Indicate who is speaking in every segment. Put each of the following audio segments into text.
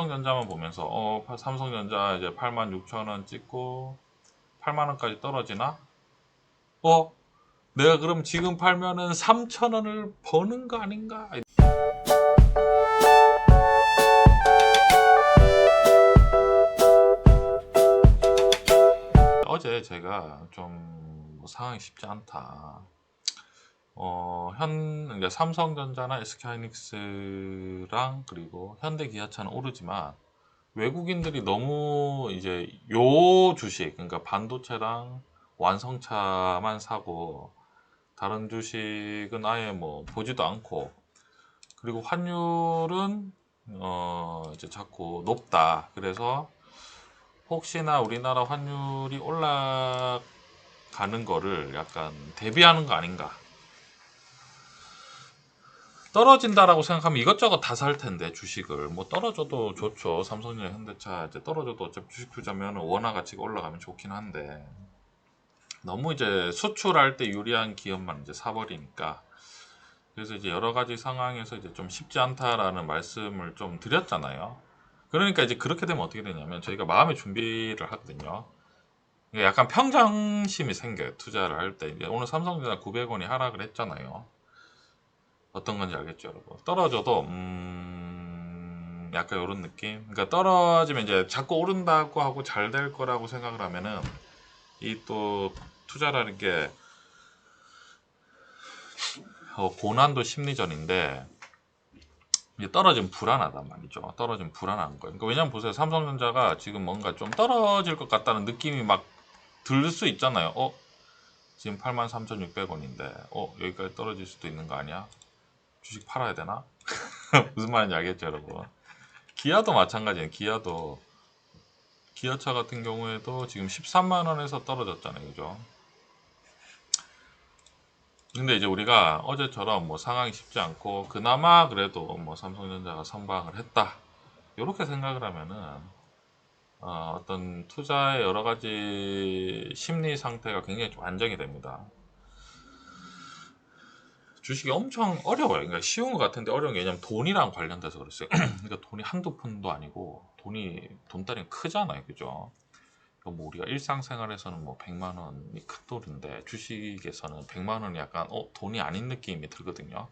Speaker 1: 삼성전자만 보면서 어 파- 삼성전자 이제 86,000원 찍고 8만 원까지 떨어지나? 어 내가 그럼 지금 팔면은 3,000원을 버는 거 아닌가? 어제 제가 좀뭐 상황이 쉽지 않다. 어, 현, 그러니까 삼성전자나 SK하이닉스랑 그리고 현대기아차는 오르지만 외국인들이 너무 이제 요 주식, 그러니까 반도체랑 완성차만 사고 다른 주식은 아예 뭐 보지도 않고 그리고 환율은 어, 이제 자꾸 높다. 그래서 혹시나 우리나라 환율이 올라가는 거를 약간 대비하는 거 아닌가. 떨어진다라고 생각하면 이것저것 다 살 텐데 주식을. 뭐 떨어져도 좋죠. 삼성전자 현대차 이제 떨어져도 어차피 주식 투자면 원화 가치가 올라가면 좋긴 한데. 너무 이제 수출할 때 유리한 기업만 이제 사버리니까. 그래서 이제 여러 가지 상황에서 이제 좀 쉽지 않다라는 말씀을 좀 드렸잖아요. 그러니까 이제 그렇게 되면 어떻게 되냐면 저희가 마음의 준비를 하거든요. 약간 평정심이 생겨요 투자를 할 때. 오늘 삼성전자 900원이 하락을 했잖아요 어떤 건지 알겠죠, 여러분? 떨어져도 음, 약간 이런 느낌. 그러니까 떨어지면 이제 자꾸 오른다고 하고 잘 될 거라고 생각을 하면은 이 또 투자라는 게 어, 고난도 심리전인데 이제 떨어지면 불안하단 말이죠. 떨어지면 불안한 거예요. 그러니까 왜냐면 보세요, 삼성전자가 지금 뭔가 좀 떨어질 것 같다는 느낌이 막 들 수 있잖아요. 어? 지금 83,600원인데, 어, 여기까지 떨어질 수도 있는 거 아니야? 주식 팔아야 되나? 무슨 말인지 알겠죠, 여러분? 기아도 마찬가지예요. 기아도 기아차 같은 경우에도 지금 13만 원에서 떨어졌잖아요, 그죠? 근데 이제 우리가 어제처럼 뭐 상황이 쉽지 않고 그나마 그래도 뭐 삼성전자가 선방을 했다. 이렇게 생각을 하면은 어, 떤 투자의 여러 가지 심리 상태가 굉장히 좀 안정이 됩니다. 주식이 엄청 어려워요. 그러니까 쉬운 것 같은데 어려운 게 왜냐면 돈이랑 관련돼서 그랬어요. 그러니까 돈이 한두 푼도 아니고 돈이 돈단위가 크잖아요. 그죠? 뭐 우리가 일상생활에서는 뭐 100만 원이 큰 돈인데 주식에서는 100만 원이 약간 어, 돈이 아닌 느낌이 들거든요.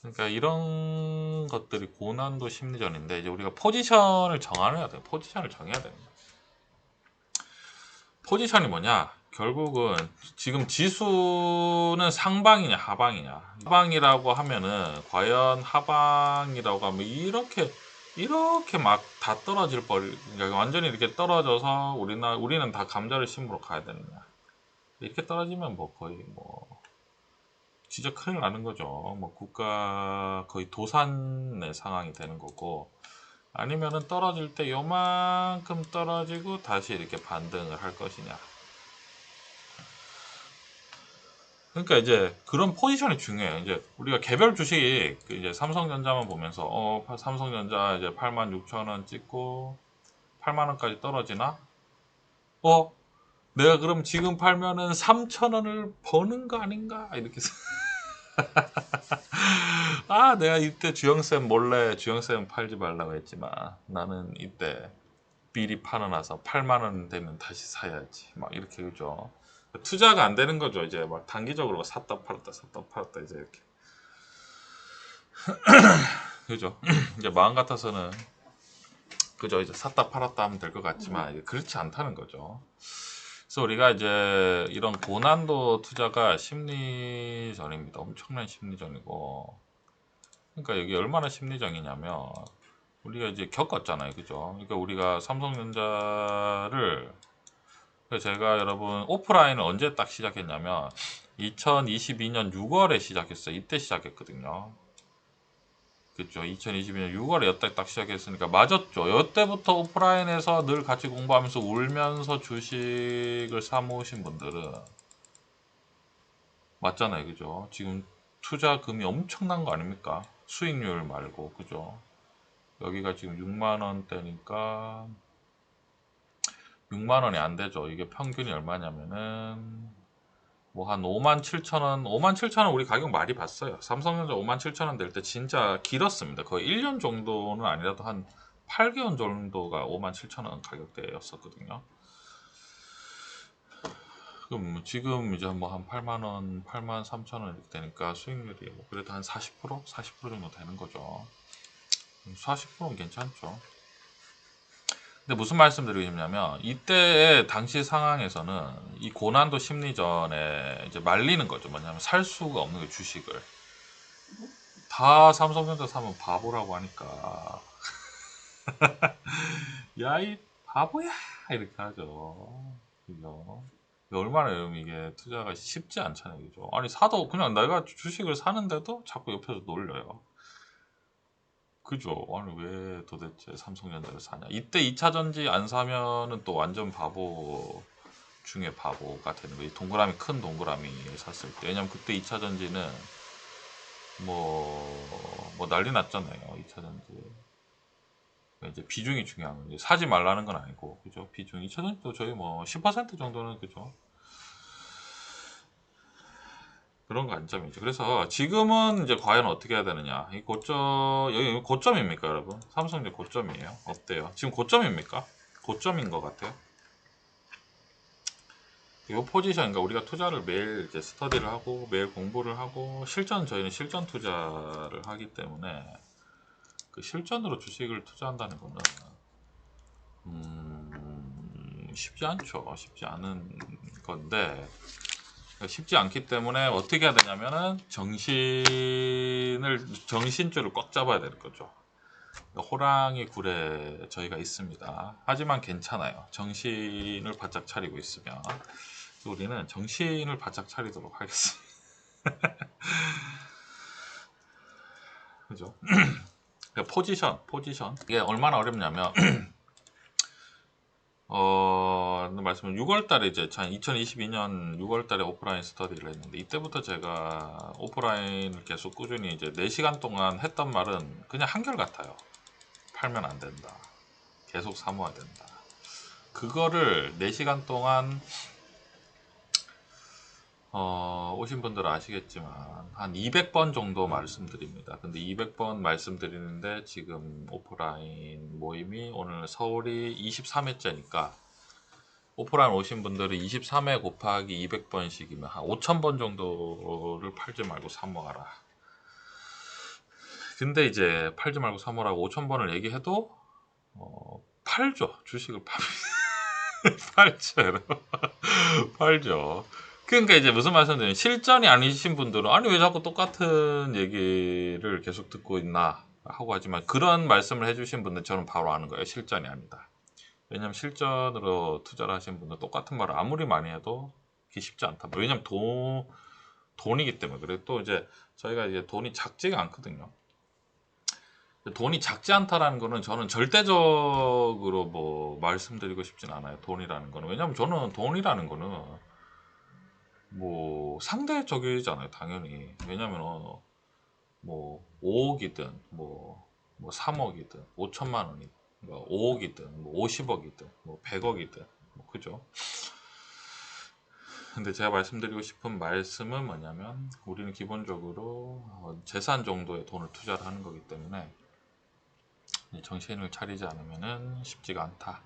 Speaker 1: 그러니까 이런 것들이 고난도 심리전인데 이제 우리가 포지션을 정해야 돼요. 포지션을 정해야 됩니다. 포지션이 뭐냐? 결국은 지금 지수는 상방이냐 하방이냐. 하방이라고 하면은 과연 하방이라고 하면 이렇게 이렇게 막 다 떨어질 뻔 그러니까 완전히 이렇게 떨어져서 우리나 우리는 다 감자를 심으러 가야 되느냐. 이렇게 떨어지면 뭐 거의 뭐 진짜 큰일 나는 거죠. 뭐 국가 거의 도산의 상황이 되는 거고 아니면은 떨어질 때 요만큼 떨어지고 다시 이렇게 반등을 할 것이냐 그러니까 이제 그런 포지션이 중요해요. 이제 우리가 개별 주식 그 이제 삼성전자만 보면서 어 파- 삼성전자 이제 86,000원 찍고 8만 원까지 떨어지나? 어 내가 그럼 지금 팔면은 3,000원을 버는 거 아닌가? 이렇게 아 내가 이때 주영쌤 몰래 주영쌤 팔지 말라고 했지만 나는 이때 미리 팔아놔서 8만 원 되면 다시 사야지 막 이렇게 그죠 투자가 안 되는 거죠. 이제 막 단기적으로 샀다 팔았다 샀다 팔았다 이제 이렇게. 그죠? 이제 마음 같아서는 그죠? 이제 샀다 팔았다 하면 될 것 같지만 그렇지 않다는 거죠. 그래서 우리가 이제 이런 고난도 투자가 심리전입니다. 엄청난 심리전이고. 그러니까 여기 얼마나 심리전이냐면 우리가 이제 겪었잖아요. 그죠? 그러니까 우리가 삼성전자를 제가 여러분 오프라인을 언제 딱 시작했냐면 2022년 6월에 시작했어요. 이때 시작했거든요. 그죠? 2022년 6월에 여태 딱 시작했으니까 맞았죠. 여태부터 오프라인에서 늘 같이 공부하면서 울면서 주식을 사 모으신 분들은 맞잖아요. 그죠? 지금 투자금이 엄청난 거 아닙니까? 수익률 말고. 그죠? 여기가 지금 6만 원대니까 6만 원이 안 되죠. 이게 평균이 얼마냐면은 뭐 한 5만 7천 원, 5만 7천 원 우리 가격 많이 봤어요. 삼성전자 5만 7천 원 될 때 진짜 길었습니다. 거의 1년 정도는 아니라도 한 8개월 정도가 5만 7천 원 가격대였었거든요. 그럼 뭐 지금 이제 뭐 한 8만 원, 8만 3천 원 이렇게 되니까 수익률이 뭐 그래도 한 40%, 40% 정도 되는 거죠. 40%는 괜찮죠. 근데 무슨 말씀드리고 싶냐면 이때의 당시 상황에서는 이 고난도 심리전에 이제 말리는 거죠. 뭐냐면 살 수가 없는 게 주식을 다 삼성전자 사면 바보라고 하니까 야 이 바보야 이렇게 하죠. 그죠? 얼마나 여러분 이게 투자가 쉽지 않잖아요. 그죠? 아니 사도 그냥 내가 주식을 사는데도 자꾸 옆에서 놀려요. 그죠? 아니 왜 도대체 삼성전자를 사냐? 이때 2차 전지 안 사면은 또 완전 바보 중에 바보가 되는 거예요. 동그라미 큰 동그라미 샀을 때. 왜냐면 그때 2차 전지는 뭐, 뭐 난리 났잖아요. 2차 전지. 이제 비중이 중요한 거죠. 사지 말라는 건 아니고, 그죠? 비중. 2차 전지도 저희 뭐 10% 정도는 그죠? 그런 관점이죠. 그래서 지금은 이제 과연 어떻게 해야 되느냐. 이 고점, 여기 고점입니까, 여러분? 삼성전자 고점이에요. 어때요? 지금 고점입니까? 고점인 것 같아요. 이 포지션, 그러니까 우리가 투자를 매일 이제 스터디를 하고, 매일 공부를 하고, 실전, 저희는 실전 투자를 하기 때문에, 그 실전으로 주식을 투자한다는 거는, 음, 쉽지 않죠. 쉽지 않은 건데, 쉽지 않기 때문에 어떻게 해야 되냐면은 정신을 정신줄을 꽉 잡아야 되는 거죠. 호랑이 굴에 저희가 있습니다. 하지만 괜찮아요. 정신을 바짝 차리고 있으면 우리는 정신을 바짝 차리도록 하겠습니다. 그죠? 포지션, 포지션. 이게 얼마나 어렵냐면 어, 말씀 6월 달에 이제 2022년 6월 달에 오프라인 스터디를 했는데 이때부터 제가 오프라인을 계속 꾸준히 이제 4시간 동안 했던 말은 그냥 한결 같아요. 팔면 안 된다. 계속 사모아야 된다. 그거를 4시간 동안 어, 오신 분들은 아시겠지만 한 200번 정도 말씀드립니다. 근데 200번 말씀드리는데 지금 오프라인 모임이 오늘 서울이 23회째니까 오프라인 오신 분들은 23회 곱하기 200번씩이면 한 5000번 정도를 팔지 말고 사모하라. 근데 이제 팔지 말고 사모라고 5000번을 얘기해도 어, 팔죠. 주식을 팔 팔죠. 팔죠. 그러니까 이제 무슨 말씀드리냐면 실전이 아니신 분들은 아니 왜 자꾸 똑같은 얘기를 계속 듣고 있나 하고 하지만 그런 말씀을 해주신 분들 저는 바로 아는 거예요. 실전이 아니다. 왜냐면 실전으로 투자를 하신 분들 똑같은 말을 아무리 많이 해도 그게 쉽지 않다. 왜냐면 돈 돈이기 때문에 그리고 또 이제 저희가 이제 돈이 작지가 않거든요. 돈이 작지 않다라는 거는 저는 절대적으로 뭐 말씀드리고 싶진 않아요. 돈이라는 거는 왜냐면 저는 돈이라는 거는 뭐 상대적이잖아요 당연히 왜냐면 어, 뭐 5억이든 뭐, 뭐 3억이든 5천만 원이든 뭐 5억이든 뭐 50억이든 뭐 100억이든 뭐 그죠 근데 제가 말씀드리고 싶은 말씀은 뭐냐면 우리는 기본적으로 어, 재산 정도의 돈을 투자를 하는 거기 때문에 정신을 차리지 않으면은 쉽지가 않다.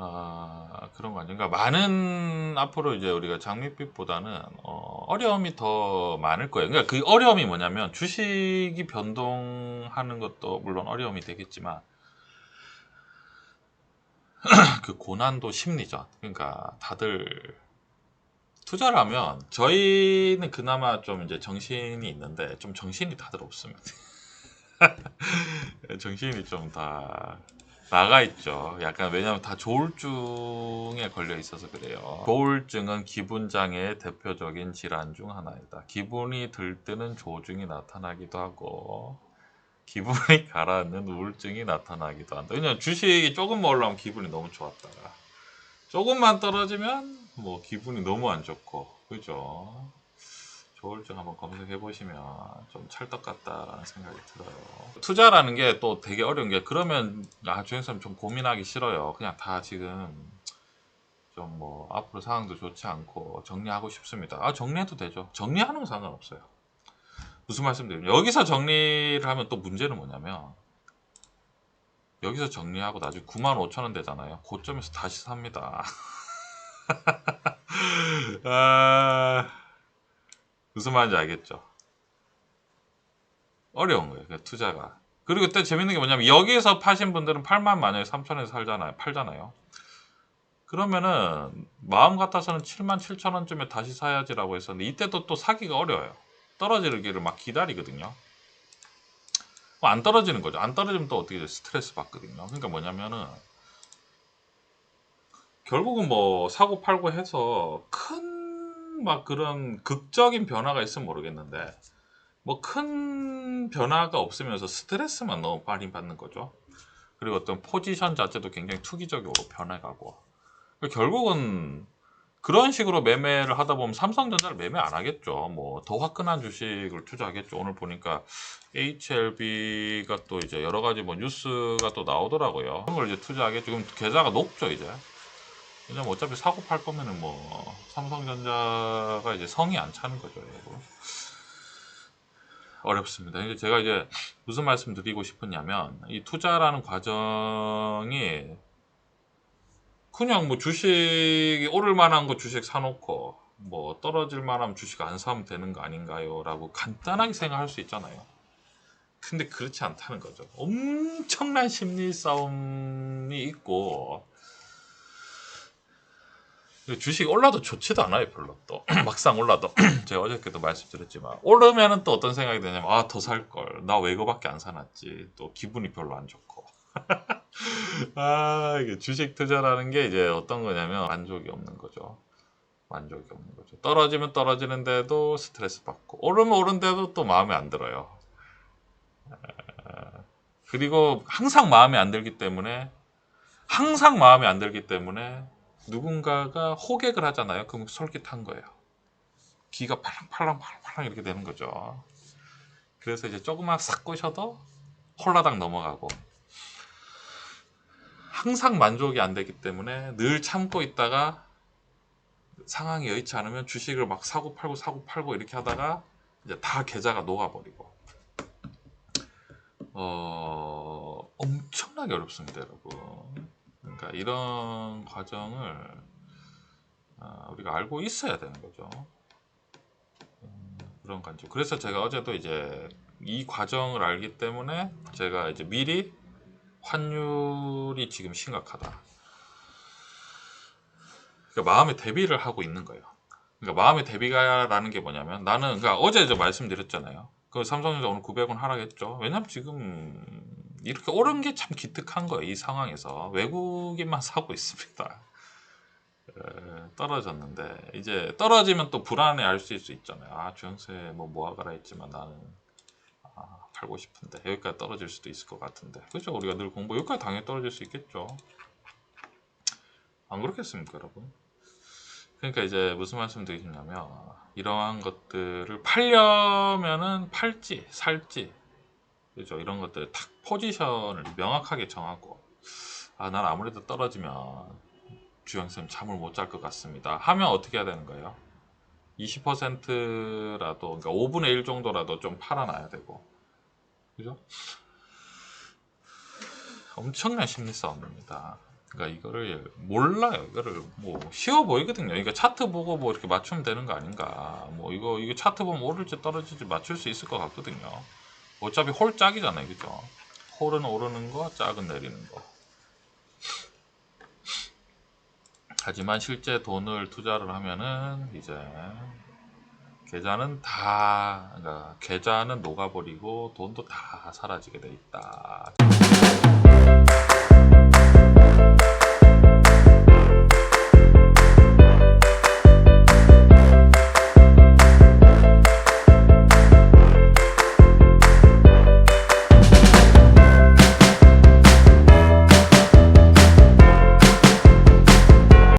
Speaker 1: 아, 그런 거 아니에요. 그러니까 많은 앞으로 이제 우리가 장밋빛보다는 어, 어려움이 더 많을 거예요. 그러니까 그 어려움이 뭐냐면 주식이 변동하는 것도 물론 어려움이 되겠지만 그 고난도 심리전. 그러니까 다들 투자를 하면 저희는 그나마 좀 이제 정신이 있는데 좀 정신이 다들 없습니다. 정신이 좀 다 나가 있죠. 약간 왜냐면 다 조울증에 걸려 있어서 그래요. 조울증은 기분 장애의 대표적인 질환 중 하나이다. 기분이 들뜨는 조증이 나타나기도 하고 기분이 가라앉는 우울증이 나타나기도 한다. 왜냐면 주식이 조금 올라오면 기분이 너무 좋았다가 조금만 떨어지면 뭐 기분이 너무 안 좋고 그죠? 조울증 한번 검색해 보시면 좀 찰떡 같다라는 생각이 들어요. 투자라는 게 또 되게 어려운 게 그러면 아 주행선 좀 고민하기 싫어요. 그냥 다 지금 좀 뭐 앞으로 상황도 좋지 않고 정리하고 싶습니다. 아 정리해도 되죠. 정리하는 건 상관없어요. 무슨 말씀드리면 여기서 정리를 하면 또 문제는 뭐냐면 여기서 정리하고 나중에 9만 5천 원 되잖아요. 고점에서 다시 삽니다. 아, 무슨 말인지 알겠죠? 어려운 거예요. 그 투자가. 그리고 또 재밌는 게 뭐냐면 여기서 파신 분들은 8만 만약에 3천에서 살잖아요. 팔잖아요. 그러면은 마음 같아서는 7만 7천 원쯤에 다시 사야지라고 했었는데 이때도 또 사기가 어려워요. 떨어지기를 막 기다리거든요. 그럼 안 떨어지는 거죠. 안 떨어지면 또 어떻게 돼? 스트레스 받거든요. 그러니까 뭐냐면은 결국은 뭐 사고 팔고 해서 큰 막 그런 극적인 변화가 있으면 모르겠는데 뭐 큰 변화가 없으면서 스트레스만 너무 많이 받는 거죠. 그리고 어떤 포지션 자체도 굉장히 투기적으로 변해가고 그러니까 결국은 그런 식으로 매매를 하다 보면 삼성전자를 매매 안 하겠죠. 뭐 더 화끈한 주식을 투자하겠죠. 오늘 보니까 HLB가 또 이제 여러 가지 뭐 뉴스가 또 나오더라고요. 그런 걸 이제 투자하겠죠. 지금 계좌가 높죠 이제. 왜냐면 어차피 사고 팔 거면은 뭐 삼성전자가 이제 성이 안 차는 거죠, 여러분. 어렵습니다. 이제 제가 이제 무슨 말씀 드리고 싶었냐면 이 투자라는 과정이 그냥 뭐 주식이 오를 만한 거 주식 사놓고 뭐 떨어질 만한 주식 안 사면 되는 거 아닌가요? 라고 간단하게 생각할 수 있잖아요. 근데 그렇지 않다는 거죠. 엄청난 심리 싸움이 있고 주식 올라도 좋지도 않아요 별로 또. 막상 올라도. 제가 어저께도 말씀드렸지만. 오르면은 또 어떤 생각이 드냐면 아 더 살 걸. 나 왜 이거밖에 안 사놨지? 또 기분이 별로 안 좋고. 아 이게 주식 투자라는 게 이제 어떤 거냐면 만족이 없는 거죠. 만족이 없는 거죠. 떨어지면 떨어지는데도 스트레스 받고. 오르면 오른데도 또 마음에 안 들어요. 아, 그리고 항상 마음에 안 들기 때문에 항상 마음에 안 들기 때문에 누군가가 호객을 하잖아요. 그럼 솔깃한 거예요. 기가 팔랑팔랑팔랑 이렇게 되는 거죠. 그래서 이제 조금만 싹 꼬셔도 홀라당 넘어가고 항상 만족이 안 되기 때문에 늘 참고 있다가 상황이 여의치 않으면 주식을 막 사고 팔고 사고 팔고 이렇게 하다가 이제 다 계좌가 녹아버리고 어 엄청나게 어렵습니다, 여러분. 그러니까 이런 과정을 아, 우리가 알고 있어야 되는 거죠. 음, 그런 관점. 그래서 제가 어제도 이제 이 과정을 알기 때문에 제가 이제 미리 환율이 지금 심각하다. 그러니까 마음의 대비를 하고 있는 거예요. 그러니까 마음의 대비가라는 게 뭐냐면 나는 그러니까 어제 저 말씀드렸잖아요. 그 삼성전자 오늘 900원 하락했죠. 왜냐면 지금 이렇게 오른 게 참 기특한 거예요. 이 상황에서 외국인만 사고 있습니다. 에, 떨어졌는데 이제 떨어지면 또 불안해 할 수 있잖아요. 아 주영세 뭐 모아가라 했지만 나는 아, 팔고 싶은데 여기까지 떨어질 수도 있을 것 같은데 그죠? 우리가 늘 공부 여기까지 당연히 떨어질 수 있겠죠. 안 그렇겠습니까, 여러분? 그러니까 이제 무슨 말씀 드리냐면 이러한 것들을 팔려면은 팔지 살지 그죠 이런 것들 탁 포지션을 명확하게 정하고 아 난 아무래도 떨어지면 주영쌤 잠을 못 잘 것 같습니다 하면 어떻게 해야 되는 거예요 20%라도 그러니까 5분의 1 정도라도 좀 팔아놔야 되고 그죠 엄청난 심리 싸움입니다 그러니까 이거를 몰라요. 이거를 뭐 쉬워 보이거든요. 그러니까 차트 보고 뭐 이렇게 맞추면 되는 거 아닌가. 뭐 이거 이거 차트 보면 오를지 떨어질지 맞출 수 있을 것 같거든요. 어차피 홀 짝이잖아요. 그죠? 홀은 오르는 거, 짝은 내리는 거. 하지만 실제 돈을 투자를 하면은 이제 계좌는 다 그러니까 계좌는 녹아버리고 돈도 다 사라지게 돼 있다.